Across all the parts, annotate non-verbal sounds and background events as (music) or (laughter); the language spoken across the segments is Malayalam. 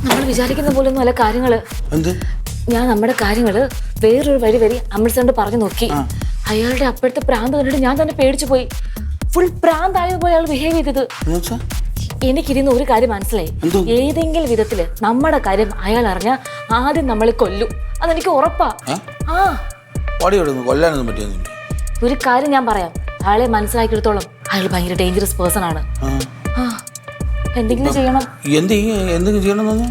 നമ്മൾ വിചാരിക്കുന്ന പോലെ ഒന്നും അല്ല കാര്യങ്ങൾ. എന്ത്? ഞാൻ നമ്മുടെ കാര്യങ്ങൾ വേറൊരു വരി വരി അമൃത്സറിന്റെ പറഞ്ഞു നോക്കി. അയാളുടെ അപ്പോഴത്തെ പ്രാന്ത് കണ്ടിട്ട് ഞാൻ തന്നെ പേടിച്ചു പോയി. ഫുൾ പ്രാന്തായ പോയി അയാൾ ബിഹേവ് ചെയ്തത്. എനിക്കിരുന്ന് ഒരു കാര്യം മനസ്സിലായി. ഏതെങ്കിലും വിധത്തിൽ നമ്മുടെ കാര്യം അയാൾ അറിഞ്ഞ ആദ്യം നമ്മളെ കൊല്ലും. അതെനിക്ക് ഉറപ്പാ. ആ? കൊല്ലാനൊന്നും പറ്റിയൊന്നുമില്ല. ഒരു കാര്യം ഞാൻ പറയാം. അയാളെ മനസ്സിലാക്കിയെടുത്തോളം അയാൾ ഭയങ്കര ഡേഞ്ചറസ് പേഴ്സൺ ആണ്. എന്തെങ്കിലും ചെയ്യണം. എന്ത് ചെയ്യണം എന്തെങ്കിലും പറഞ്ഞു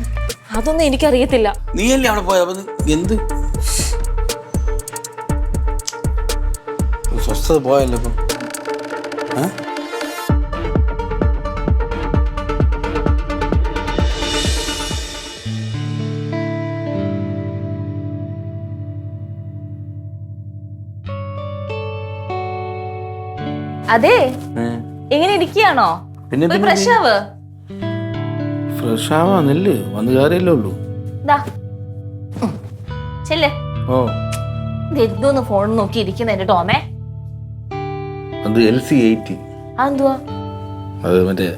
അതൊന്നും എനിക്കറിയത്തില്ല. നീയല്ലേ അവിടെ പോയ അപ്പൊ എന്ത്? സ്വസ്ഥത പോയല്ലോ ഇപ്പം? അതെ? എങ്ങനെ ഇരിക്കുകയാണോ? പിന്നെ ഫ്രഷ് ആവ് നെല്ല് വന്നു കയറിയല്ലേ ഉള്ളൂ. ഓ. ഫോൺ നോക്കി ഇരിക്കുന്ന എന്റെ ടോമേ. അത് എൽ സി എയ്റ്റി അതെന്തുവാ? അത് മറ്റേ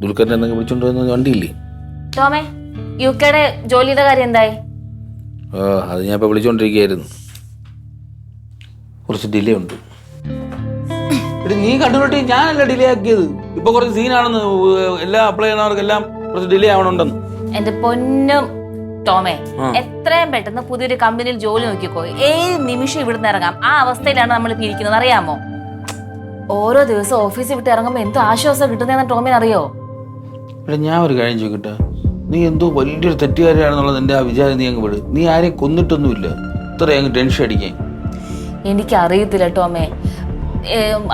ദുൽഖറിനെ എന്തെങ്കിലും വിളിച്ചോണ്ട് വന്ന വണ്ടിയില്ലേ? ടോമേ യു കെയുടെ ജോലിയുടെ കാര്യം എന്തായി? ആ അത് ഞാൻ വിളിച്ചോണ്ടിരിക്കുകയായിരുന്നു. കുറച്ച് ഡിലേ ഉണ്ട്. നീ കണ്ടുപിട്ടി ഞാനല്ല ഡിലേ ആക്കിയത്. ഇപ്പൊ കുറച്ച് സീനാണെന്ന് എല്ലാ അപ്ലൈ ചെയ്യുന്നവർക്കെല്ലാം കുറച്ച് ഡിലേ ആവണുണ്ടെന്ന്. എന്റെ പൊന്നും ടോമേ എത്രയും പെട്ടെന്ന് പുതിയൊരു കമ്പനിയിൽ ജോലി നോക്കിക്കോ. ഏഴ് നിമിഷം ഇവിടുന്ന് ഇറങ്ങാം. ആ അവസ്ഥയിലാണ് നമ്മൾ ഇപ്പൊ ഇരിക്കുന്നത്. അറിയാമോ? ഓരോ ദിവസം ഓഫീസിൽ വിട്ട് ഇറങ്ങുമ്പോൾ എന്ത് ആശ്വാസം കിട്ടുന്നതെന്ന് ടോമിന് അറിയോ? ഞാൻ ഒരു കാര്യം ചോദിക്കട്ടെ? നീ എന്തോ വലിയൊരു തെറ്റുകാരിയാണെന്നുള്ളത് എന്റെ ആ വിചാരം നീ അങ്ങ് വിട് നീ ആരെയും കൊന്നിട്ടൊന്നുമില്ല. ഇത്ര അങ്ങ് ടെൻഷൻ അടിക്കാൻ. എനിക്ക് അറിയത്തില്ല ടോമേ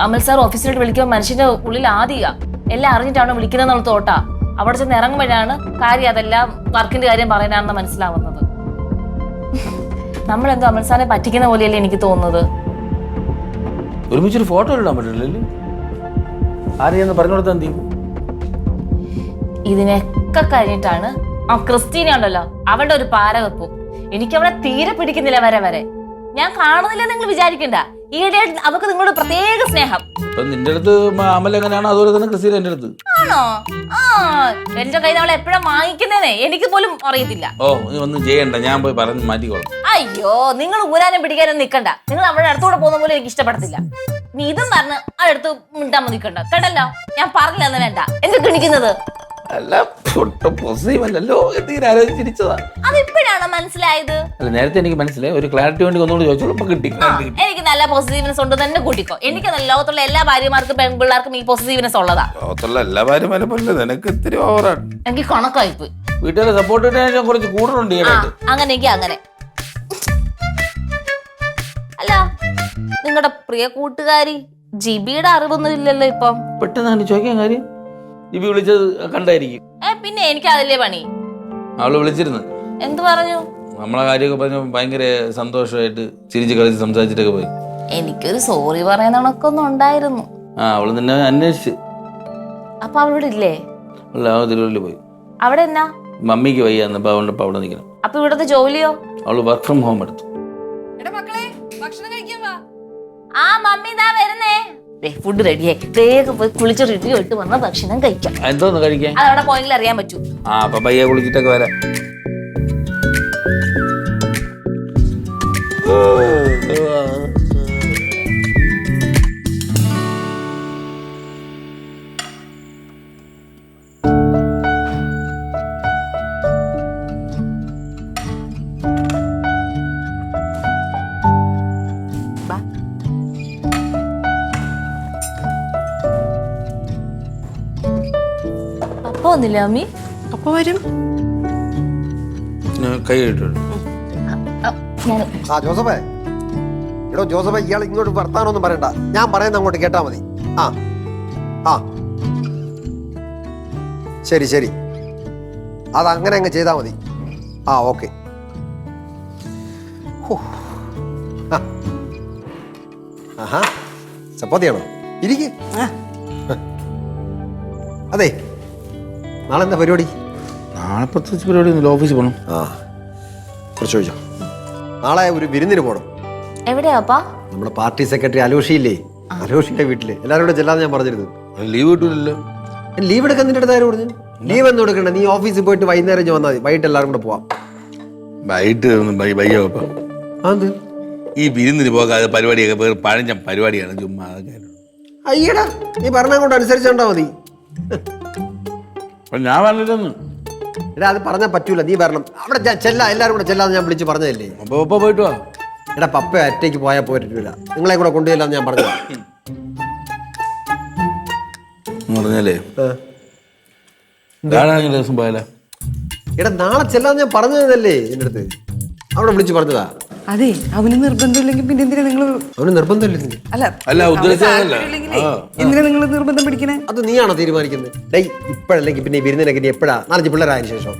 അമൽ സാർ ഓഫീസിലോട്ട് വിളിക്കുമ്പോൾ മനുഷ്യന്റെ ഉള്ളിൽ ആദ്യ. എല്ലാം അറിഞ്ഞിട്ടാണ് വിളിക്കുന്നതെന്നുള്ള തോട്ടാ. അവിടെ ചെന്ന് ഇറങ്ങുമ്പോഴാണ് കാര്യം അതെല്ലാം വർക്കിന്റെ കാര്യം പറയാനാണെന്ന് മനസ്സിലാവുന്നത്. നമ്മളെന്തോ അമൽസാനെ പറ്റിക്കുന്ന പോലെയല്ലേ എനിക്ക് തോന്നുന്നത്. ഒരുമിച്ചൊരു ഫോട്ടോ ഇടാൻ പറ്റില്ലല്ലേ? ആരെയെന്ന് പറഞ്ഞു കൊടുത്താൽ എന്ത്? ഇതിനൊക്കെ കഴിഞ്ഞിട്ടാണ് ആ ക്രിസ്റ്റീന ഉണ്ടല്ലോ അവളുടെ ഒരു പാരവെപ്പ്. എനിക്ക് അവളെ തീരെ പിടിക്കുന്നില്ല വരെ വരെ. ഞാൻ കാണുന്നില്ല നിങ്ങൾ വിചാരിക്കണ്ട. ഈയിടെ അവക്ക് നിങ്ങളോട് പ്രത്യേക സ്നേഹം. നിന്റെ അടുത്ത് അമൽ എങ്ങനെയാണോ? അതുപോലെ തന്നെ ക്രിസ്റ്റീന എന്റെ അടുത്ത്. ആണോ? ആ എന്റെ കയ്യിൽ അവളെ എപ്പോഴും വാങ്ങിക്കുന്നേനെ എനിക്ക് പോലും അറിയത്തില്ല. ഓ നീ ഒന്നും ചെയ്യണ്ട. ഞാൻ പോയി പറഞ്ഞ് മാറ്റിക്കോളാം. അയ്യോ നിങ്ങൾ ഊരാനും പിടിക്കാനും നിക്കണ്ട. നിങ്ങൾ അവളുടെ അടുത്തൂടെ പോകുന്ന പോലും എനിക്ക് ഇഷ്ടപ്പെടത്തില്ല. നീ ഇതും പറഞ്ഞ് ആ അടുത്ത് മിണ്ടാൻ നിക്കണ്ട. കേട്ടല്ലോ? ഞാൻ പറഞ്ഞില്ല എന്ന് വേണ്ട. എന്ത് കിണിക്കുന്നത് അല്ല ഒട്ടും പോസിറ്റീവ് അല്ലല്ലോ എന്തെങ്കിലും ആലോചിച്ചിരിച്ചതാ. അതിപ്പോഴാണോ മനസ്സിലായത്? അല്ല നേരത്തെ എനിക്ക് മനസ്സിലായി. ഒരു ക്ലാരിറ്റി വേണ്ടി ഒന്നുകൂടി ചോദിച്ചോളൂ ഇപ്പൊ കിട്ടി ആ, എനിക്ക് നല്ല പോസിറ്റീവ്നെസ് ഉണ്ട് തന്നെ കൂട്ടിക്കോ. എനിക്ക് നല്ല ലോകത്തുള്ള എല്ലാ ഭാര്യമാർക്കും പെൺപിള്ളേർക്കും ഈ പോസിറ്റീവ്നെസ് ഉള്ളതാ. ലോകത്തുള്ള എല്ലാ ഭാര്യമാരും പോലെ നിനക്ക് ഇത്തിരി ഓവറാണ് എനിക്ക് കണക്കായി പോയി. വീട്ടുകാരെ സപ്പോർട്ട് കിട്ടാൻ കുറച്ച് കൂടുതലുണ്ട് ആ ഈയിടെയായിട്ട് അങ്ങനെയെങ്കിൽ അങ്ങനെ. അല്ല നിങ്ങളുടെ പ്രിയ കൂട്ടുകാരി ജിബിയുടെ അറിവൊന്നും ഇല്ലല്ലോ ഇപ്പം. പെട്ടെന്ന് ചോദിക്കാൻ കാര്യം? ഇബി വിളിച്ചത് കണ്ടായിരിക്കും. ഏ പിന്നെ എനിക്ക് അതിലേ പണി? അവൾ വിളിച്ചിരുന്നു. എന്തു പറഞ്ഞു? നമ്മളെ കാര്യമൊക്കെ പറഞ്ഞ ഭയങ്കര സന്തോഷമായിട്ട് ചിരിച്ച് കളിച്ച് സംസാരിച്ചിട്ടൊക്കെ പോയി. എനിക്കൊരു സോറി പറയുന്ന കണക്കൊന്നും ഉണ്ടായിരുന്നു. ആ അവൾ നിന്നെ അന്വേഷിച്ച്. അപ്പൊ അവളോട് ഇല്ലേ? അല്ല ആ തിരുവല്ലയിൽ പോയി. അവിടെ എന്നാ? മമ്മിക്ക് വയ്യ എന്നപ്പോൾ അവളുടെ ഇപ്പം അവിടെ നിൽക്കണം അപ്പൊ ഇവിടുത്തെ ജോലിയോ? അവൾ വർക്ക് ഫ്രം ഹോം എടുത്തു. ആ മമ്മി ഇതാ വരുന്നേ. ഫുഡ് റെഡിയായി വേഗം പോയി കുളിച്ച് റെഡി ഇട്ട് വന്ന ഭക്ഷണം കഴിക്കാം. എന്തോന്ന് കഴിക്കാൻ? അത് അവിടെ പോയെങ്കിൽ അറിയാൻ പറ്റൂ. ആ അപ്പൊ പയ്യെ കുളിച്ചിട്ടൊക്കെ വരാം. ബാ പപ്പ വന്നില്ല അമ്മി. അപ്പൊ വരും. കൈ ഞാൻ ആ ജോസഫേ. എടോ ജോസഫേ ഇയാൾ ഇങ്ങോട്ട് വർത്താനൊന്നും പറയണ്ട. ഞാൻ പറയുന്ന അങ്ങോട്ട് കേട്ടാ മതി. ആ ആ. ശരി ശരി. അത് അങ്ങനെ അങ്ങ് ചെയ്താൽ മതി. ആ ഓക്കെ. ആഹാ. ചപ്പാത്തിയാണോ? ഇരിക്കേ. അതെ. നാളെ എന്താ പരിപാടി? നാളെ പ്രത്യേകിച്ച് പരിപാടി ഒന്നുമില്ല. ഓഫീസിൽ പോകണം ആ കുറച്ച് ചോദിച്ചോ? നാളെ ഒരു വിരുന്നിന് പോകണം എവിടെയാപ്പാ നമ്മുടെ പാർട്ടി സെക്രട്ടറി അലോഷിയില്ലേ? അലോഷിയുടെ വീട്ടിൽ. എല്ലാവരും കൂടെ ചെല്ലാന്ന് ഞാൻ പറഞ്ഞിരുന്നു. ലീവ് കിട്ടൂലല്ലോ. ലീവ് എടുക്കാൻ നിന്റെ അടുത്ത് ആരും പറഞ്ഞു ലീവ് എന്ന് കൊടുക്കണ്ട നീ ഓഫീസിൽ പോയിട്ട് വൈകുന്നേരം ഞാൻ വന്നാൽ മതി. വൈകിട്ട് എല്ലാവരും കൂടെ പോവാം. വൈകിട്ട് വെപ്പം. അത് ഈ വിരുന്നിന് പോകാതെ പരിപാടിയൊക്കെ പഴഞ്ഞ പരിപാടിയാണ് ചുമ്മാ അയ്യടാ നീ പറഞ്ഞ അങ്ങോട്ട് അനുസരിച്ചോണ്ടാ മതി. അപ്പൊ ഞാൻ പറഞ്ഞിട്ടൊന്നും എടാ അത് പറഞ്ഞാൽ പറ്റൂല നീ വരണം. അവിടെ ചെല്ല എല്ലാവരും കൂടെ ചെല്ലാന്ന് ഞാൻ വിളിച്ച് പറഞ്ഞതല്ലേ? അപ്പൊ ഒപ്പം പോയിട്ട് വാ. എടാ പപ്പ അറ്റേക്ക് പോയാൽ പോയിട്ടില്ല നിങ്ങളെ കൂടെ കൊണ്ടുപോയില്ലാന്ന് ഞാൻ പറഞ്ഞു പറഞ്ഞല്ലേ ദിവസം പോയാലോ? എടാ നാളെ ചെല്ലാന്ന് ഞാൻ പറഞ്ഞതല്ലേ എന്റെ അടുത്ത്? അവിടെ വിളിച്ച് പറഞ്ഞതാ. അതെ അവന് നിർബന്ധമില്ലെങ്കിൽ പിന്നെ എന്തിനാ നിങ്ങൾ അവന് നിർബന്ധമില്ല നീ അല്ല അല്ല. എന്തിനാ നിങ്ങൾ നിർബന്ധം പിടിക്കണേ? അത് നീയാണോ തീരുമാനിക്കുന്നത്? ഡേ ഇപ്പോഴല്ലെങ്കിൽ പിന്നെ വിരുന്നിനൊക്കെ നീ എപ്പോഴാ? നാലഞ്ച് പിള്ളേരായതിനു ശേഷം.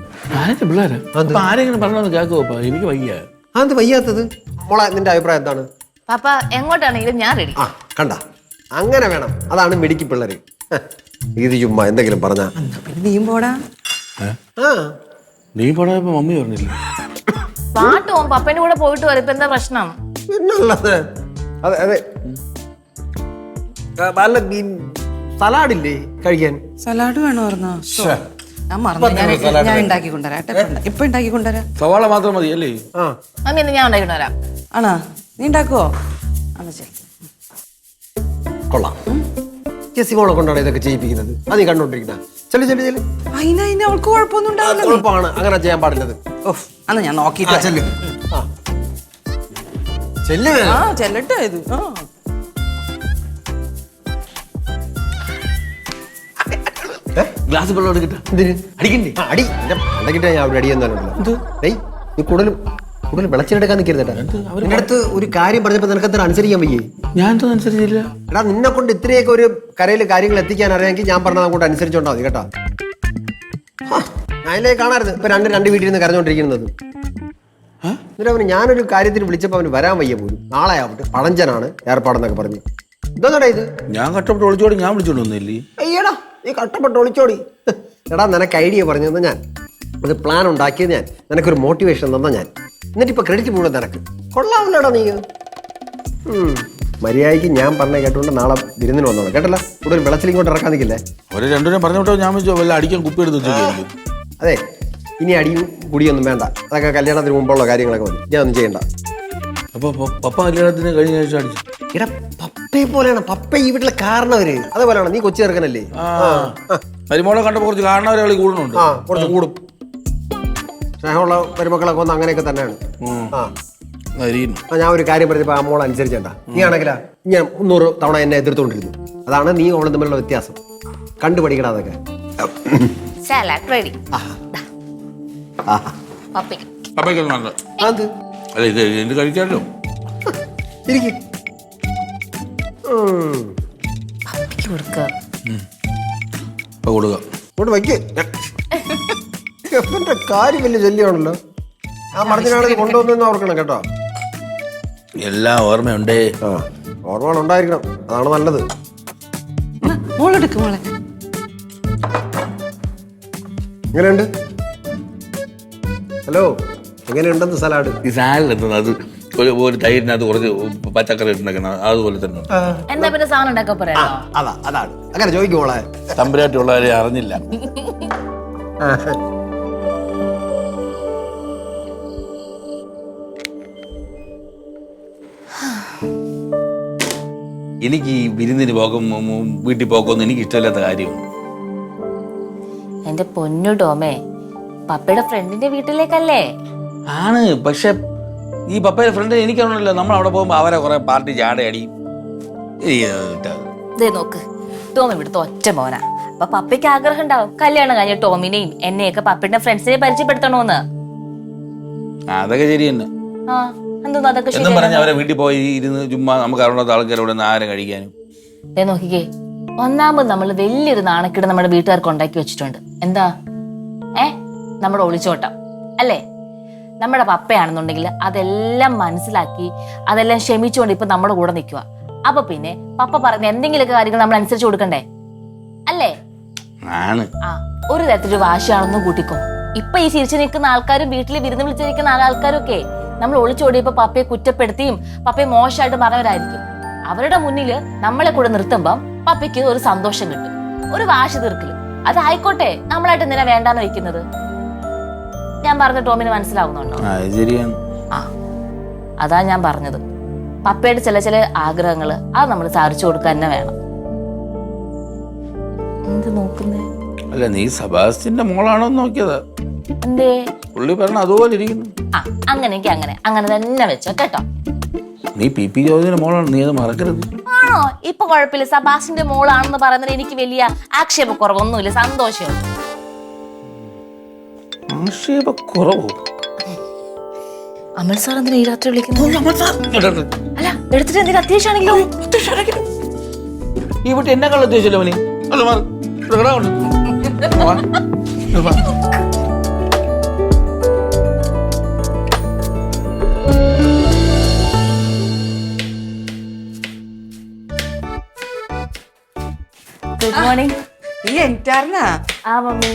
പിള്ളേരാ? ആരെങ്കിലും പറഞ്ഞൊന്ന് കേൾക്കുവോ അപ്പൊ എനിക്ക് വയ്യ. അത് വയ്യാത്തത്? മോളെ നിന്റെ അഭിപ്രായം എന്താണ്? പാപ്പ എങ്ങോട്ടാണെങ്കിലും ഞാൻ റെഡി ആ കണ്ട. അങ്ങനെ വേണം. അതാണ് മിടുക്കി പിള്ളേര്. ഇത് ചുമ്മാ എന്തെങ്കിലും പറഞ്ഞാ. നീയും പോടാ. ആ. നീ പോടാ മമ്മി പറഞ്ഞില്ല? പാട്ട് പോകും പപ്പന്റെ കൂടെ പോയിട്ട് വരും. ഇപ്പൊ എന്താ പ്രശ്നം? പിന്നല്ലാതെ അതെ അതെ. ആ, വല്ല ഈ സലാഡില്ലേ കഴിക്കാൻ? സലാഡ് വേണമായിരുന്നോ ഞാൻ മറന്നു. ഞാൻ ഞാൻ ഉണ്ടാക്കി കൊണ്ടുവരാം കേട്ടോ. ഇപ്പൊ ഉണ്ടാ- ഇപ്പൊ ഉണ്ടാക്കി കൊണ്ടുവരാം. സവാള മാത്രം മതി അല്ലേ? ആ. മമ്മി ഞാൻ വരാം ആണോ? നീ ഉണ്ടാക്കുവോ? എന്നാ ശരി. കൊള്ളാം. ജെസ്സി മോളെ കൊണ്ടാണ് ഇതൊക്കെ ചെയ്യിപ്പിക്കുന്നത്. അത് നീ കണ്ടോണ്ടിരിക്കുന്ന ചെല്ലു ചെല്ലു ചെല്ലു. അതിന് അവൾക്ക് കുഴപ്പമൊന്നും ഉണ്ടാവില്ല കുഴപ്പമാണ്. അങ്ങനെ ചെയ്യാൻ പാടില്ലത്. ഓഹ് അന്ന് ഞാൻ നോക്കിട്ട് നോക്കിയിട്ട് ചെല്ലു. ചെല്ലു. ആ ചെല്ലട്ടെ ഇത്. ആ. ഗ്ലാസ് വെള്ളം എടുക്കട്ടെ. എന്തിന്? അടിക്കണ്ടേ? അടി. അടി അടക്കിട്ട് ഞാൻ അവിടെ അടിയൊന്നും ഡേയ് നീ കൂടുതലും കൂടുതൽ വിളച്ചിലെടുക്കാൻ നിൽക്കരുതേട്ടാ നിന്റെ അടുത്ത് ഒരു കാര്യം പറഞ്ഞപ്പോ നിനക്ക് അത്ര അനുസരിക്കാൻ വയ്യേ? ഞാൻ എന്തോ അനുസരിച്ചില്ല. എടാ നിന്നെ കൊണ്ട് ഇത്രയൊക്കെ ഒരു കരയിൽ കാര്യങ്ങൾ എത്തിക്കാൻ അറിയാമെങ്കിൽ ഞാൻ പറഞ്ഞത് അങ്ങോട്ട് അനുസരിച്ചോണ്ടാ മതി കേട്ടോ. അതിലേ കാണാറുണ്ട്. ഇപ്പൊ രണ്ട് രണ്ട് വീട്ടിൽ നിന്ന് കരഞ്ഞോണ്ടിരിക്കുന്നത്. എന്നിട്ട് അവന് ഞാനൊരു കാര്യത്തിന് വിളിച്ചപ്പോൾ അവന് വരാൻ വയ്യ പോലും. നാളെ ആവട്ടെ പഴഞ്ചനാണ് ഏർപ്പാടെന്നൊക്കെ പറഞ്ഞു. ഇതൊന്നടാ ഇത്? ഞാൻ കട്ടപ്പെട്ട് ഒളിച്ചോടി ഞാൻ വിളിച്ചോണ്ട് വന്നില്ലേ അയ്യടാ നീ കട്ടപ്പെട്ട് ഒളിച്ചോടി. എടാ നിനക്ക് ഐഡിയ പറഞ്ഞു ഞാൻ. അത് പ്ലാൻ ഉണ്ടാക്കിയത് ഞാൻ. നിനക്കൊരു മോട്ടിവേഷൻ തന്ന ഞാൻ. എന്നിട്ട് ഇപ്പൊ ക്രെഡിറ്റ് മുഴുവൻ നിനക്ക്. കൊള്ളാമല്ലോടാ നീ. മര്യാദയ്ക്ക് ഞാൻ പറഞ്ഞ കേട്ടോണ്ട് നാളെ വിരുന്നിന് വന്നോളാം. കേട്ടല്ലോ? കൂടുതൽ വെള്ളത്തിലിങ്ങോട്ട് ഇറക്കാൻ നിൽക്കില്ലേ? ഒരു രണ്ടുപേരും പറഞ്ഞു വിട്ടോ ഞാൻ വല്ല അടിക്കാൻ കുപ്പി എടുത്ത് അതെ. ഇനി അടിയും കുടിയൊന്നും വേണ്ട. അതൊക്കെ കല്യാണത്തിന് മുമ്പുള്ള കാര്യങ്ങളൊക്കെ മതി. ഞാൻ ഒന്നും ചെയ്യണ്ട. അപ്പൊ പപ്പ കല്യാണത്തിന് കഴിഞ്ഞ ആഴ്ച അടിച്ചു. എടാ പപ്പയെ പോലെയാണ്. പപ്പ ഈ വീട്ടിലെ കാരണവര്. അതേപോലെയാണ്. നീ കൊച്ചു ചേർക്കനല്ലേ മരുമോളെ കണ്ടപ്പോ കുറച്ച് കാരണവരെ കളി കൂടുന്നുണ്ട് കുറച്ച് കൂടും. സ്നേഹമുള്ള പെരുമക്കളൊക്കെ വന്ന് അങ്ങനെയൊക്കെ തന്നെയാണ്. ആ. അരിയുന്നു ആ, ഞാൻ ഒരു കാര്യം പറഞ്ഞപ്പോ ആ മോൾ അനുസരിച്ചേണ്ട നീ ആണെങ്കിലാ ഞാൻ മുന്നൂറ് തവണ എന്നെ എതിർത്തുകൊണ്ടിരുന്നു. അതാണ് നീ അവളും തമ്മിലുള്ള വ്യത്യാസം. കണ്ടുപഠിക്കടാ അതൊക്കെ. സാലാഡ് റെഡി ആഹാ. പപ്പയ്ക്ക്. പപ്പയ്ക്കൊന്നും വേണ്ട അത് അല്ല ഇത് എന്ത് കഴിക്കാമല്ലോ ഇരിക്കും. പപ്പയ്ക്ക് കൊടുക്കുക അപ്പൊ കൊടുക്കുക ഇങ്ങോട്ട് വയ്ക്ക്. (laughs) എപ്പന്റെ കാര്യം വലിയ ശല്യമാണല്ലോ. ആ മടത്തിനാണ് കൊണ്ടുവന്നെന്ന് ഓർക്കണം കേട്ടോ. എല്ലാം ഓർമ്മയുണ്ടേ. ആ ഓർമ്മകൾ ഉണ്ടായിരിക്കണം. അതാണ് നല്ലത്. മോളെടുക്ക് മോളെ. എങ്ങനെയുണ്ട്? ഹലോ എങ്ങനെയുണ്ടെന്ന് സലാഡ്? ഈ സാലഡ് എന്താണ് അത് ഒരു ഒരു തൈരിനകത്ത് കുറച്ച് പച്ചക്കറി ഇട്ടുണ്ടാക്കണം അതുപോലെ തന്നെ. എന്താ പിന്നെ സാധനം ഉണ്ടാക്കാൻ പറയാ അതാ അതാണ്. അങ്ങനെ ചോദിക്കും തമ്പുരാട്ടുള്ളവരെ അറിഞ്ഞില്ല. എനിക്ക് ഈ വിരുന്നിന് ഉം, വീട്ടിൽ പോക്കൊന്നും എനിക്ക് ഇഷ്ടമില്ലാത്ത കാര്യമാണ് എന്റെ പൊന്നു ടോമേ പപ്പയുടെ ഫ്രണ്ടിന്റെ വീട്ടിലേക്കല്ലേ? ആണ് പക്ഷെ ഈ പപ്പയുടെ ഫ്രണ്ട് എനിക്കാണല്ലോ നമ്മൾ അവിടെ പോകുമ്പോൾ അവരെ കുറെ പാർട്ടി ചാടയടി ദേ നോക്ക്. ടോം ഇവിടുത്തെ ഒറ്റ മോനാ. അപ്പൊ പപ്പയ്ക്ക് ആഗ്രഹം ഉണ്ടാവും കല്യാണം കഴിഞ്ഞ ടോമിനെയും എന്നെയൊക്കെ പപ്പയുടെ ഫ്രണ്ട്സിനെ പരിചയപ്പെടുത്തണോന്ന്. അതൊക്കെ ശരി തന്നെ. ആ. എന്തോന്നു അതൊക്കെ എന്നും പറഞ്ഞ് അവരെ വീട്ടിൽ പോയി ഇരുന്ന് ചുമ്മാ നമുക്ക് അവിടെ ആൾക്കാരോട് ആഹാരം കഴിക്കാനും. ദേ നോക്കിക്കേ ഒന്നാമത് നമ്മൾ വലിയൊരു നാണക്കിട നമ്മുടെ വീട്ടുകാർക്ക് ഉണ്ടാക്കി വെച്ചിട്ടുണ്ട്. എന്താ? ഏ? നമ്മുടെ ഒളിച്ചോട്ടം. അല്ലേ? നമ്മുടെ പപ്പയാണെന്നുണ്ടെങ്കിൽ അതെല്ലാം മനസ്സിലാക്കി അതെല്ലാം ക്ഷമിച്ചുകൊണ്ട് ഇപ്പൊ നമ്മുടെ കൂടെ നിൽക്കുക. അപ്പൊ പിന്നെ പപ്പ പറഞ്ഞ എന്തെങ്കിലുമൊക്കെ കാര്യങ്ങൾ നമ്മൾ അനുസരിച്ച് കൊടുക്കണ്ടേ? അല്ലേ? ആണ്. ആ ഒരു തരത്തിലൊരു വാശിയാണെന്നും കൂട്ടിക്കോ. ഇപ്പൊ ഈ ചിരിച്ചു നിൽക്കുന്ന ആൾക്കാരും വീട്ടിൽ വിരുന്ന് വിളിച്ചിരിക്കുന്ന ആൾക്കാരും ഒക്കെ നമ്മൾ ഒളിച്ചോടിയപ്പോ പപ്പയെ കുറ്റപ്പെടുത്തിയും പപ്പയെ മോശമായിട്ട് പറഞ്ഞവരായിരിക്കും. അവരുടെ മുന്നിൽ നമ്മളെ കൂടെ നിർത്തുമ്പം പപ്പയ്ക്ക് ഒരു സന്തോഷം കിട്ടും. ഒരു വാശി തീർക്കൽ. അതായിക്കോട്ടെ നമ്മളായിട്ട് എന്തിനാ വേണ്ടാന്ന് വെക്കുന്നത്? ഞാൻ പറഞ്ഞ ടോമിന് മനസ്സിലാവുന്നുണ്ടോ? ആ അതാ ഞാൻ പറഞ്ഞത്. പപ്പയുടെ ചില ചില ആഗ്രഹങ്ങൾ അത് നമ്മൾ സാധിച്ചു കൊടുക്കാൻ തന്നെ വേണം. എന്ത് നോക്കുന്നേ? അല്ല നീ സബാസ്റ്റിന്റെ മോളാണോ നോക്കിയതാ. എന്തേ? പുള്ളി പറഞ്ഞ അതുപോലെ ഇരിക്കുന്നു. ആ അങ്ങനെയൊക്കെ അങ്ങനെ. അങ്ങനെ തന്നെ വെച്ചോ കേട്ടോ. നീ പി പി ജോർജിന്റെ മോളാണ് നീ അത് മറക്കരുത്. ആണോ? ഇപ്പൊ കുഴപ്പമില്ല. സബാസിന്റെ മോളാണെന്ന് പറയുന്നത് എനിക്ക് വലിയ ആക്ഷേപക്കുറവൊന്നുമില്ല സന്തോഷം ആക്ഷേപക്കുറവോ? അമൽ സാർ എന്തിനാ ഈ രാത്രി വിളിക്കുന്നത്? അല്ല എടുത്തിട്ട് എന്തെങ്കിലും അത്യാവശ്യമാണെങ്കിലോ? ഈ വീട്ടിൽ എന്നെ കള്ള ഉദ്ദേശിച്ചല്ലോ അവന് അല്ല മാറ്. മോർണിംഗ് നീ എനിക്കാരനാ ആ മമ്മി.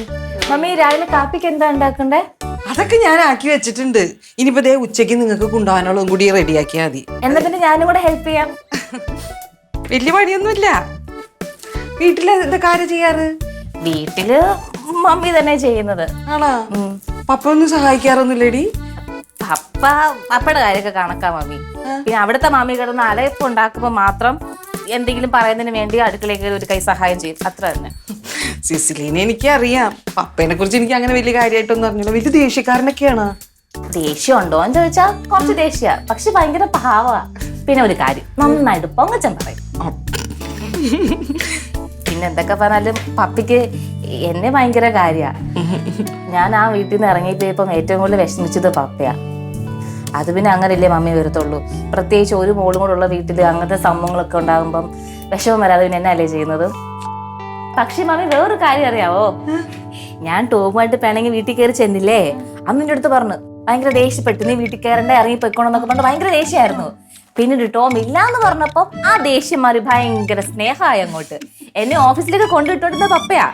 മമ്മി രാവിലെ കാപ്പിക്ക് എന്താ ഉണ്ടാക്കണ്ടേ? അതൊക്കെ ഞാൻ ആക്കി വെച്ചിട്ടുണ്ട്. ഇനിയിപ്പോ ദേ ഉച്ചയ്ക്ക് നിങ്ങൾക്ക് കൊണ്ടുപോകാനുള്ളതും കൂടി റെഡിയാക്കിയാൽ മതി. എന്നാ പിന്നെ ഞാനും കൂടെ ഹെൽപ്പ് ചെയ്യാം. വലിയ പണിയൊന്നുമില്ല. വീട്ടിൽ എന്താ കാര്യം ചെയ്യാറ്? വീട്ടിൽ മമ്മി തന്നെ ചെയ്യുന്നത്. ആണോ? പപ്പ ഒന്നും സഹായിക്കാറൊന്നുമില്ലേടി? പപ്പ പപ്പയുടെ കാര്യമൊക്കെ കണക്കാ മമ്മി. പിന്നെ അവിടുത്തെ മാമി കിടന്ന് അലയപ്പം ഉണ്ടാക്കുമ്പോ മാത്രം എന്തെങ്കിലും പറയുന്നതിന് വേണ്ടി അടുക്കളയിൽ ഒരു കൈ സഹായം ചെയ്യും. അത്ര തന്നെ. സിസിലീനെ എനിക്കറിയാം. പപ്പേനെ കുറിച്ച് എനിക്ക് അങ്ങനെ വലിയ കാര്യമായിട്ടൊന്നും അറിഞ്ഞില്ല. വലിയ ദേഷ്യക്കാരനൊക്കെയാണ്. ദേഷ്യം ഉണ്ടോ എന്ന് ചോദിച്ചാ കുറച്ച് ദേഷ്യ. പക്ഷെ ഭയങ്കര പാവ. പിന്നെ ഒരു കാര്യം. നന്നായിട്ട് പൊങ്ങച്ചൻ പറയും. പിന്നെ എന്തൊക്കെ പറഞ്ഞാലും പപ്പിക്ക് എന്നെ ഭയങ്കര കാര്യ. ഞാൻ ആ വീട്ടിൽ നിന്ന് ഇറങ്ങിയപ്പോയപ്പം ഏറ്റവും കൂടുതൽ വിഷമിച്ചത് പപ്പയാ. അത് പിന്നെ അങ്ങനെയല്ലേ മമ്മി വരത്തുള്ളൂ. പ്രത്യേകിച്ച് ഒരു മോളും കൂടെ വീട്ടിൽ അങ്ങനത്തെ സംഭവങ്ങളൊക്കെ ഉണ്ടാകുമ്പം വിഷമം വരാതെ പിന്നെ എന്നല്ലേ ചെയ്യുന്നത്? പക്ഷെ മമ്മി വേറൊരു കാര്യം അറിയാവോ? ഞാൻ ടോമുമായിട്ട് പേണെങ്കിൽ വീട്ടിൽ കയറി ചെന്നില്ലേ? അന്ന് എന്റെ അടുത്ത് പറഞ്ഞു ഭയങ്കര ദേഷ്യപ്പെട്ടു. നീ വീട്ടിൽ കയറണ്ടേ? ഇറങ്ങി പൊയ്ക്കോണം പറഞ്ഞു ഭയങ്കര ദേഷ്യമായിരുന്നു പിന്നീട് ടോം ഇല്ലാന്ന് പറഞ്ഞപ്പോ ആ ദേഷ്യം മാറി ഭയങ്കര സ്നേഹമായി അങ്ങോട്ട്. എന്നെ ഓഫീസിലേക്ക് കൊണ്ടുവിട്ടോണ്ടുന്ന പപ്പയാ.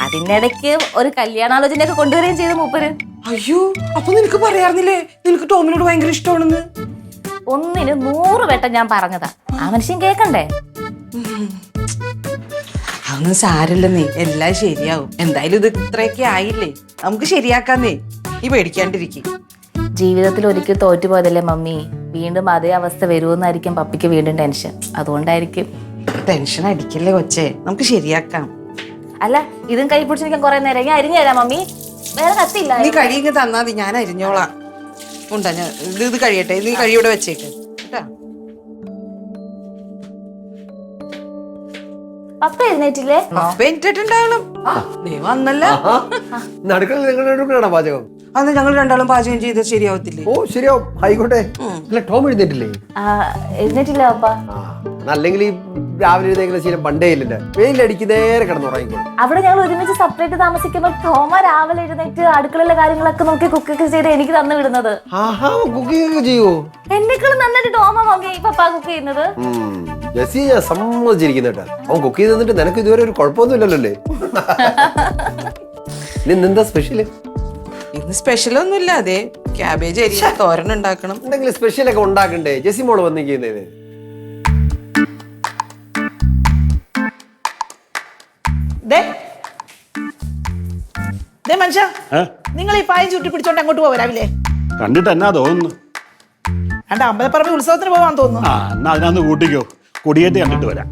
അതിനിടയ്ക്ക് ഒരു കല്യാണാലോചന ഒക്കെ കൊണ്ടുവരികയും ചെയ്തു മൂപ്പര്. അയ്യോ അപ്പൊ നിനക്ക് പറയാറുന്നില്ലേ? നിനക്ക് ടോമിനോട് ഭയങ്കര ഇഷ്ടമാണെന്ന്? ഒന്നിന് നൂറ് വട്ടം ഞാൻ പറഞ്ഞതാ. ആ മനുഷ്യൻ കേക്കണ്ടേ? അതൊന്നും സാരല്ലെന്നേ എല്ലാം ശരിയാവും. എന്തായാലും ഇത് ഇത്രയൊക്കെ ആയില്ലേ? നമുക്ക് ശരിയാക്കാന്നേ. ഈ പേടിക്കാണ്ടിരിക്കും. ജീവിതത്തിൽ ഒരിക്കൽ തോറ്റുപോയതല്ലേ മമ്മി? വീണ്ടും അതേ അവസ്ഥ വരുമെന്നായിരിക്കും പപ്പിക്ക് വീണ്ടും ടെൻഷൻ. അതുകൊണ്ടായിരിക്കും. ടെൻഷൻ അടിക്കല്ലേ കൊച്ചേ? നമുക്ക് ശരിയാക്കാം. അല്ല ഇതും കൈ പിടിച്ചിരിക്കാൻ കുറെ നേരം. ഞാൻ അരിഞ്ഞു തരാം മമ്മി. വേറെ കത്തില്ല നീ കഴിയുക തന്നാ മതി ഞാൻ അരിഞ്ഞോളാം. ഉണ്ടാ? ഞാൻ ഇത് ഇത് കഴിയട്ടെ നീ കഴിയോടെ വെച്ചേക്ക്. കേട്ടാ? പപ്പ എഴുന്നേറ്റില്ലേ? ദേ വന്നല്ല. നടുക്കൾ നിങ്ങളുടെ പാചകം അന്ന് ഞങ്ങൾ രണ്ടാളും പാചകം ചെയ്ത് ശരിയാവത്തില്ലേ? ഓ ശരിയാവും. ആയിക്കോട്ടെ. അല്ല ടോം എഴുന്നേറ്റില്ലേ ആ, എഴുന്നേറ്റില്ല അപ്പ. ആ അല്ലെങ്കിൽ ഈ രാവിലെ എഴുന്നേക്കുന്ന ശീലം പണ്ടേ ഇല്ലല്ലോ വെയിലടിക്ക് നേരെ കിടന്നുറങ്ങിക്കോളും അവിടെ ഞങ്ങൾ ഒരുമിച്ച് സെപ്പറേറ്റ് താമസിക്കുമ്പോൾ ടോമ രാവിലെ എഴുന്നേറ്റ് അടുക്കളയിലെ കാര്യങ്ങളൊക്കെ നോക്കി കുക്കൊക്കെ ചെയ്ത് എനിക്ക് തന്നു വിടുന്നത്. ആഹാ കുക്കിംഗ് ഒക്കെ ചെയ്യുവോ എന്നെക്കാളും നന്നായിട്ട് ടോമ നോക്കി പപ്പ കുക്ക് ചെയ്യുന്നത്. ഉം. ജെസ്സി ഞാൻ സമ്മതിച്ചിരിക്കുന്നു കേട്ടോ. അവൻ കുക്ക് ചെയ്ത് തന്നിട്ട് നിനക്ക് ഇതുവരെ ഒരു കുഴപ്പമൊന്നും ഇല്ലല്ലോ അല്ലേ ഇനി (laughs) എന്താ സ്പെഷ്യൽ സ്പെഷ്യൽ ഒന്നുമില്ല. അതെ ക്യാബേജ് അരി തോരൻ ഉണ്ടാക്കണം. എന്തെങ്കിലും സ്പെഷ്യൽ ഒക്കെ ഉണ്ടാക്കണ്ടേ? ജെസി മോൾ വന്നിരിക്കുന്നത് ദേ. ദേ മനുഷ്യ? നിങ്ങൾ ഈ പായം ചുറ്റി പിടിച്ചോണ്ട് അങ്ങോട്ട് പോവരാവില്ലേ കണ്ടിട്ട് എന്നാ തോന്നുന്നു? അണ്ട അമ്പലപ്പറമ്പ് ഉത്സവത്തിന് പോവാൻ തോന്നുന്നു. ആ എന്നാ അതിനകത്ത് കൂട്ടിക്കോ. കൊടിയേറ്റ് കണ്ടിട്ട് വരാം.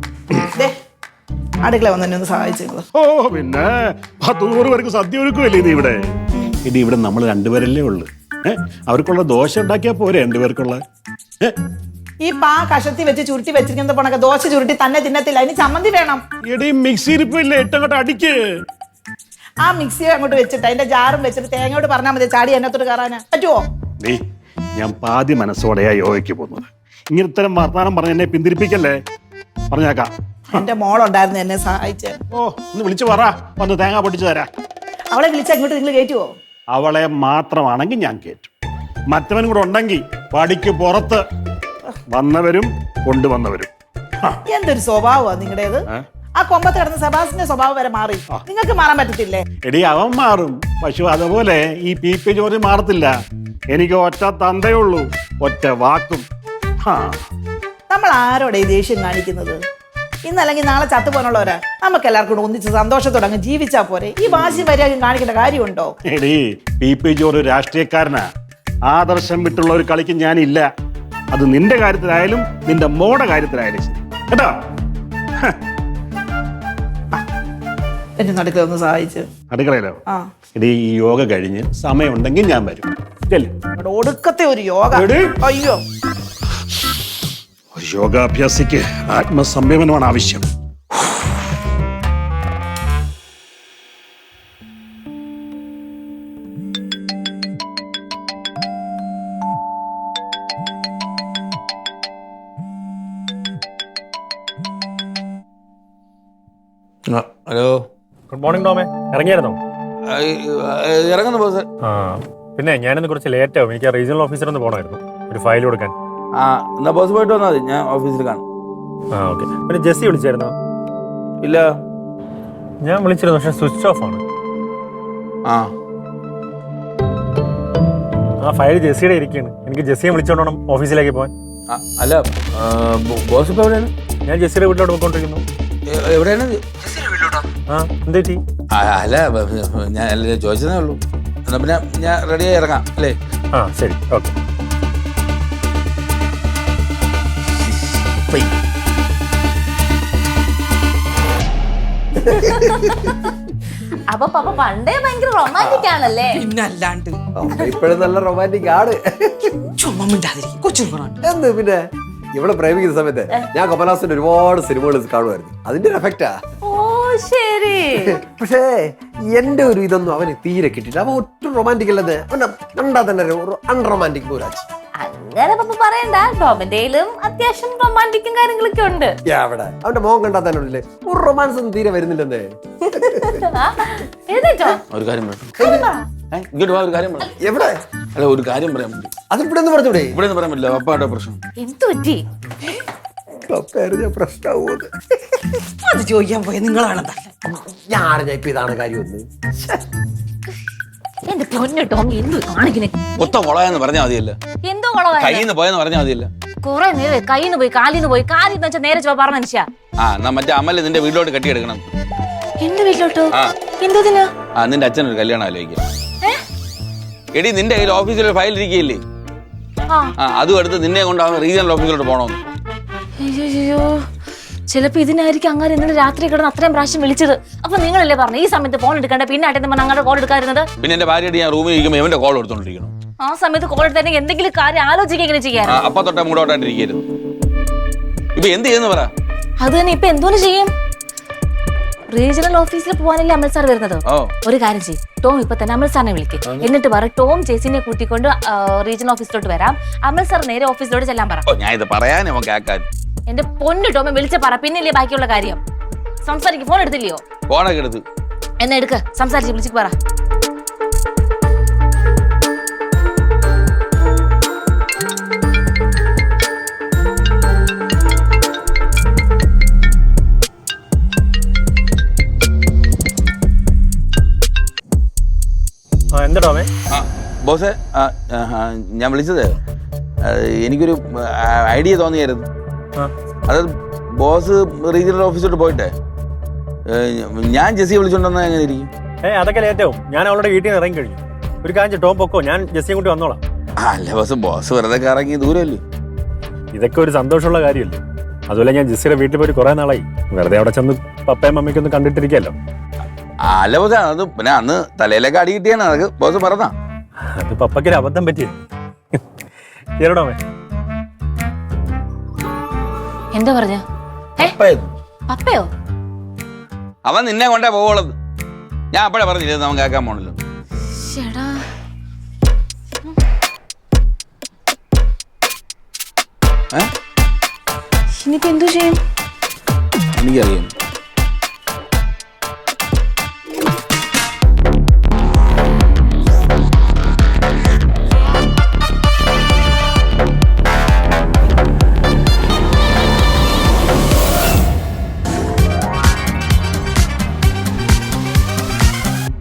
ദേ അടുക്കള വന്നെ ഒന്ന് സഹായിച്ചു ഓ പിന്നെ. പത്ത് നൂറ് പേർക്ക് സദ്യ ഒരുക്കുമല്ലേ ഇത് ഇവിടെ? ഇനി ഇവിടെ നമ്മൾ രണ്ടുപേരല്ലേ ഉള്ളു. ഏ? അവർക്കുള്ള ദോശ ഉണ്ടാക്കിയാ പോരെ രണ്ടുപേർക്കുള്ള? ഈ പാ കഷത്തി വെച്ച് ചുരുട്ടി വെച്ചിരിക്കുന്ന പോണൊക്കെ ദോശ ചുരുട്ടി തന്നെ തിന്നത്തില്ല. അതിന് ചമ്മന്തി വേണം. എടി മിക്സി ഇരിപ്പില്ലേ? ഇട്ടങ്ങോട്ട് അടിക്ക്. ആ മിക്സി അങ്ങോട്ട് വെച്ചിട്ട് അതിന്റെ ജാറും വെച്ചിട്ട് തേങ്ങയോട് പറഞ്ഞാൽ മതി ചാടി എന്നത്തോട് കയറാനാ. പറ്റുമോ നീ ഞാൻ പാതി മനസ്സോടെയാ യോഗയ്ക്ക് പോകുന്നത്. ഇങ്ങനത്തരം വർത്തമാനം പറഞ്ഞ് എന്നെ പിന്തിരിപ്പിക്കല്ലേ? പറഞ്ഞേക്കാം. എന്റെ മോളുണ്ടായിരുന്നു എന്നെ സഹായിച്ച്. ഓ ഒന്ന് വിളിച്ചു പറ. വന്ന് തേങ്ങ പൊട്ടിച്ചു തരാം. അവളെ വിളിച്ച് ഇങ്ങോട്ട് നിങ്ങൾ കയറ്റുവോ? അവളെ മാത്രമാണെങ്കിൽ ഞാൻ കേറ്റു. മറ്റവനും കൂടെ ഉണ്ടെങ്കിൽ പടിക്ക് പുറത്ത് വന്നവരും കൊണ്ടുവന്നവരും. എന്തൊരു സ്വഭാവമാണ് നിങ്ങളുടേത്? ആ കൊമ്പത്ത് കിടന്ന സബാസിന്റെ സ്വഭാവം വരെ മാറി. നിങ്ങൾക്ക് മാറാൻ പറ്റത്തില്ലേ? എടി അവൻ മാറും. പക്ഷെ അതുപോലെ ഈ പി പി ജോർജ് മാറത്തില്ല. എനിക്ക് ഒറ്റ തന്തയുള്ളൂ ഒറ്റ വാക്കും. നമ്മൾ ആരോടെ ദേഷ്യം കാണിക്കുന്നത്? ഇന്നല്ലെങ്കിൽ നാളെ ചത്തു ചത്തുപോകാനുള്ളവരാ നമുക്ക് എല്ലാവർക്കും കൂടെ ഒന്നിച്ച് സന്തോഷത്തോടെ അങ്ങ് ജീവിച്ചാ പോരെ. ഈ വാശി മര്യാദ കാണിക്കേണ്ട കാര്യമുണ്ടോ? എടീ പി. പി. ജി ഒരു രാഷ്ട്രീയക്കാരനാ. ആദർശം വിട്ടുള്ള ഒരു കളിക്ക് ഞാനില്ല. അത് നിന്റെ കാര്യത്തിലായാലും നിന്റെ മോടെ കാര്യത്തിലായാലും കേട്ടോ? എന്നെ എന്റെ സഹായിച്ചു. അടുക്കളയിലോ? എടീ ഈ യോഗ കഴിഞ്ഞ് സമയമുണ്ടെങ്കിൽ ഞാൻ വരും. ഒടുക്കത്തെ ഒരു യോഗ. അയ്യോ. യോഗാഭ്യാസിക്ക് ആത്മസംയമനമാണ് ആവശ്യം. ഹലോ. ഗുഡ് മോർണിംഗ് ടോമേ. ഇറങ്ങിയായിരുന്നോ? ഇറങ്ങുന്നു ബോസ്. ആ പിന്നെ ഞാനിന്ന് കുറച്ച് ലേറ്റ് ആവും. എനിക്ക് ആ റീജിയണൽ ഓഫീസർ ഒന്ന് പോകണമായിരുന്നു ഒരു ഫയൽ കൊടുക്കാൻ. ആ എന്നാ ബോസ് പോയിട്ട് വന്നാൽ മതി. ഞാൻ ഓഫീസിൽ കാണും. ആ ഓക്കെ. പിന്നെ ജെസ്സി വിളിച്ചായിരുന്നോ? ഇല്ല. ഞാൻ വിളിച്ചിരുന്നു പക്ഷെ സ്വിച്ച് ഓഫ് ആണ്. ആ. ആ ഫയൽ ജെസ്സിയുടെ ഇരിക്കുകയാണ് എനിക്ക് ജെസ്സിയെ വിളിച്ചോണ്ടോണം ഓഫീസിലേക്ക് പോകാൻ ആ, അല്ല ആ, ബോ- ബോസ് ഇപ്പൊ എവിടെയാണ്? ഞാൻ ജെസ്സിയുടെ വീട്ടിലോട്ട് പോയിക്കൊണ്ടിരിക്കുന്നു. എ- എവിടെയാണ്? ആ എന്ത് പറ്റി? ആ, അല്ല ബ- ബ- ഞാൻ അല്ല ചോദിച്ചതേ ഉള്ളൂ. എന്നാ പിന്നെ ഞാൻ റെഡിയായി ഇറങ്ങാം അല്ലേ? ആ ശരി ഓക്കെ. (laughs) അപ്പൊ പപ്പ പണ്ടേ ഭയങ്കര റൊമാന്റിക് ആണല്ലേ? പിന്നല്ലാണ്ട്. ഇപ്പോഴും നല്ല റൊമാന്റിക് ആണ്. ചുമ്മാ മിണ്ടാതിരിക്കും കൊച്ചു എന്ത് പിന്നെ? ഇവിടെ പ്രേമിക്കുന്ന സമയത്ത് ഞാൻ കമലഹാസന്റെ ഒരുപാട് സിനിമകൾ കാണുമായിരുന്നു. അതിന്റെ ഒരു എഫക്റ്റാ ശരി. പക്ഷേ എന്റെ ഒരു ഇതൊന്നും അവന് തീരെ കിട്ടിയില്ല. അവൻ ഒട്ടും റൊമാന്റിക് അല്ലെന്ന് അവന്റെ കണ്ടാ തന്നെ അൺറൊമാന്റിക് പോരാച്ച് അങ്ങനെ പപ്പ പറയണ്ട ടോമിന്റെയിലും അത്യാവശ്യം റൊമാന്റിക്കും കാര്യങ്ങളൊക്കെ ഉണ്ട്. അവിടെ. അവന്റെ മോൻ കണ്ടാ തന്നെ ഉണ്ടല്ലേ? ഒരു റൊമാൻസ് ഒന്നും തീരെ വരുന്നില്ലെന്നേ. ആ, എഴുന്നേറ്റോ? ഒരു കാര്യം പറയാം ഏ, ഇങ്ങോട്ട് വാ ഒരു കാര്യം പറയാം എവിടെ? അല്ല ഒരു കാര്യം പറയാൻ പറ്റും അത് ഇവിടെ നിന്ന് പറഞ്ഞൂടെ? ഇവിടെ നിന്ന് പറയാൻ പറ്റില്ല പപ്പായുടെ പ്രശ്നം. എന്തു പറ്റി? അത്. ചോദിക്കാൻ പോയ നിങ്ങളാണെന്താ ഞാൻ അറിഞ്ഞ ഇപ്പൊ ഇതാണ് കാര്യം ഒന്ന്. എന്റെ പൊന്നു ടോമി എന്തു കാണിക്കുന്നേ? മൊത്തം കൊളയെന്ന് പറഞ്ഞാൽ മതിയല്ല? എന്തോ കുളവാ കയ്യിൽ നിന്ന് പോയെന്ന് പറഞ്ഞാൽ മതിയല്ല? കുറെ നേരം പോയി കാലിന്ന് പോയി. വെച്ചാൽ നേരെ ചോ പറഞ്ഞ മനുഷ്യ. ആ എന്നാ മറ്റേ അമ്മൽ നിന്റെ വീട്ടിലോട്ട് കെട്ടിയെടുക്കണം. എന്റെ വീട്ടിലോട്ടോ? ആ. എന്തതിനാ ആ നിന്റെ അച്ഛനൊരു കല്യാണം ആലോചിക്കാം. എടി നിന്റെ കയ്യിൽ ഓഫീസിൽ ഒരു ഫയൽ ഇരിക്കുകയില്ലേ? ആ. ആ അതും എടുത്ത് നിന്നെ കൊണ്ട് അവൻ റീജിയണൽ ഓഫീസിലോട്ട് പോകണമെന്ന് അയ്യോ. ചിലപ്പോ ഇതിനായിരിക്കും അങ്ങനെ ഇന്നലെ രാത്രി കിടന്ന് അത്രയും പ്രാവശ്യം വിളിച്ചത്. അപ്പൊ നിങ്ങളല്ലേ പറഞ്ഞു ഈ സമയത്ത് ഫോൺ എടുക്കണ്ട പിന്നെ ആട്ടെ പറഞ്ഞ അങ്ങനെ കോൾ എടുക്കാതിരുന്നത്? പിന്നെ എന്റെ ഭാര്യ ഞാൻ റൂമിൽ ഇരിക്കുമ്പോൾ ഇവന്റെ കോൾ എടുത്തോണ്ടിരിക്കണം ആ സമയത്ത് കോൾ എടുത്താൽ എന്തെങ്കിലും കാര്യം ആലോചിക്കുക എങ്ങനെ ചെയ്യാൻ. അപ്പൊ തൊട്ടേ ഇപ്പൊ എന്ത് ചെയ്യുന്നു പറ? അത് തന്നെ ഇപ്പൊ എന്തോന്ന് ചെയ്യും? റീജിയണൽ ഓഫീസിൽ പോകാനല്ലേ അമൽ സാർ വരുന്നത്. ഒരു കാര്യം ചെയ്യും. ടോം ഇപ്പൊ തന്നെ അമൽ സാറിനെ വിളിക്കും. എന്നിട്ട് പറ ടോം ചേച്ചിനെ കൂട്ടിക്കൊണ്ട് റീജിയണൽ ഓഫീസിലോട്ട് വരാം. അമൽ സാർ നേരെ ഓഫീസിലോട്ട് ചെല്ലാൻ പറ. ഞാൻ ഇത് പറയാനോ കേക്കാൻ എന്റെ പൊന്നു ടോമെ വിളിച്ച പറ പിന്നില്ലേ ബാക്കിയുള്ള കാര്യം? സംസാരിക്കും ഫോൺ എടുത്തില്ലയോ? ഫോണൊക്കെ എടുത്ത്. എന്നാ എടുക്ക സംസാരിച്ച് വിളിച്ച് പറ. ആ എന്താ ആ ബോസേ ഞാൻ വിളിച്ചത് എനിക്കൊരു ഐഡിയ തോന്നിയായിരുന്നു. അതായത് ബോസ് റീജിയണൽ ഓഫീസിലോട്ട് പോയിട്ടെ? ഞാൻ ജെസ്സിയെ വിളിച്ചോണ്ടെന്നാ എങ്ങനെ ഇരിക്കും? ഏ അതൊക്കെ ലേറ്റവും ഞാൻ അവളുടെ വീട്ടിൽ നിന്ന് ഇറങ്ങി കഴിഞ്ഞു. ഒരു ചെയ്യ്, ടോം പൊക്കോ ഞാൻ ജെസ്സിയും കൂട്ടി വന്നോളാം. അല്ല ബോസ് ബോസ് വെറുതെ ഇറങ്ങി ദൂരമല്ലേ? ഇതൊക്കെ ഒരു സന്തോഷമുള്ള കാര്യമല്ലേ? അതുപോലെ ഞാൻ ജെസ്സിയുടെ വീട്ടിൽ പോയി കുറെ നാളായി. വെറുതെ അവിടെ ചെന്ന് പപ്പയും മമ്മിക്കും ഒന്ന് കണ്ടിട്ടിരിക്കല്ലോ അല്ല ബോസ് അത് പിന്നെ അന്ന് തലയിലേക്ക് അടി കിട്ടിയാണ് അതൊക്കെ ബോസ് പറഞ്ഞാ. അത് പപ്പയ്ക്കൊരു അബദ്ധം പറ്റിയത് ടോമേ എന്താ പറഞ്ഞ? പപ്പയോ? അവൻ നിന്നെ കൊണ്ടേ പോവുള്ളത്. ഞാൻ അപ്പോഴേ പറഞ്ഞില്ലേ നമുക്ക് കേൾക്കാൻ പോണല്ലോ. ഇനിയിപ്പോ എന്തു ചെയ്യും? എനിക്കറിയാം.